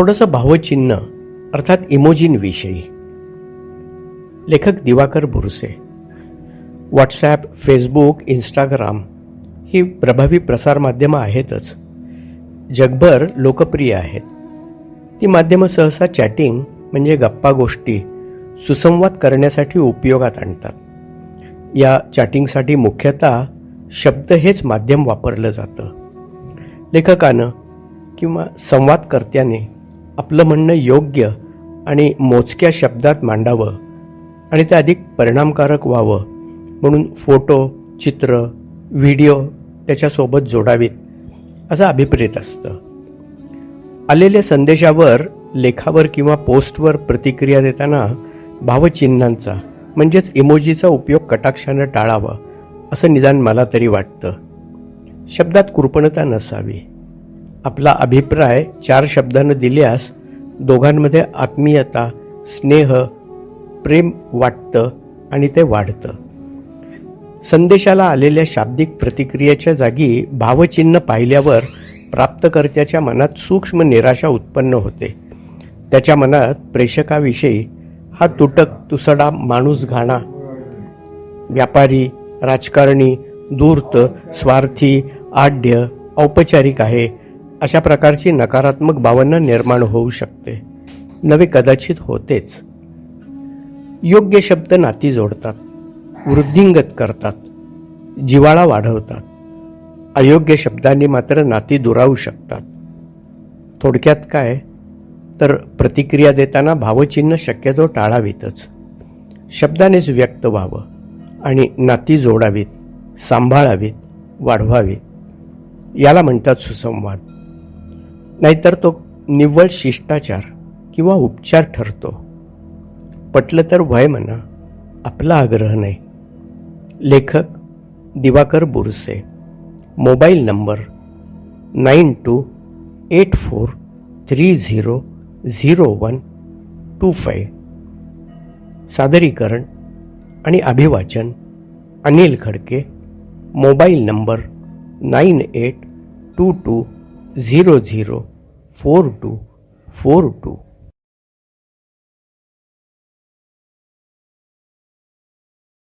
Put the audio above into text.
थोडंसं भावचिन्ह अर्थात इमोजींविषयी. लेखक Diwakar Burse WhatsApp Facebook Instagram ही प्रभावी प्रसारमाध्यमं आहेतच. जगभर लोकप्रिय आहेत. ती माध्यमं सहसा चॅटिंग म्हणजे गप्पा गोष्टी सुसंवाद करण्यासाठी उपयोगात आणतात. या चॅटिंगसाठी मुख्यतः शब्द हेच माध्यम वापरलं जातं. लेखकानं किंवा संवादकर्त्याने आपलं म्हणणं योग्य आणि मोजक्या शब्दात मांडावं आणि ते अधिक परिणामकारक व्हावं म्हणून फोटो चित्र व्हिडिओ त्याच्यासोबत जोडावेत असं अभिप्रेत असतं. आलेल्या संदेशावर लेखावर किंवा पोस्टवर प्रतिक्रिया देताना भावचिन्हांचा म्हणजेच इमोजीचा उपयोग कटाक्षानं टाळावा असं निदान मला तरी वाटतं. शब्दात कृपणता नसावी. आपला अभिप्राय चार शब्दानं दिल्यास दोघांमध्ये आत्मीयता स्नेह प्रेम वाटतं आणि ते वाढतं. संदेशाला आलेल्या शाब्दिक प्रतिक्रियेच्या जागी भावचिन्ह पाहिल्यावर प्राप्तकर्त्याच्या मनात सूक्ष्म निराशा उत्पन्न होते. त्याच्या मनात प्रेषकाविषयी हा तुटक तुसडा माणूस घाणा व्यापारी राजकारणी धूर्त स्वार्थी आढ्य औपचारिक आहे अशा प्रकारची नकारात्मक भावना निर्माण होऊ शकते. नवे कदाचित होतेच. योग्य शब्द नाती जोडतात वृद्धिंगत करतात जिवाळा वाढवतात. अयोग्य शब्दांनी मात्र नाती दुरावू शकतात. थोडक्यात काय? तर प्रतिक्रिया देताना भावचिन्ह शक्यतो टाळावीतच. शब्दानेच व्यक्त व्हावं आणि नाती जोडावीत सांभाळावीत वाढवावीत. याला म्हणतात सुसंवाद. नाहीतर तो निव्वळ शिष्टाचार किंवा उपचार ठरतो. पटलं तर वय म्हणा आपला आग्रह नाही. लेखक Diwakar Burse. Mobile number nine two eight four three zero zero one two five. सादरीकरण आणि अभिवाचन Anil Khadke. Mobile number nine eight two two zero zero four two four two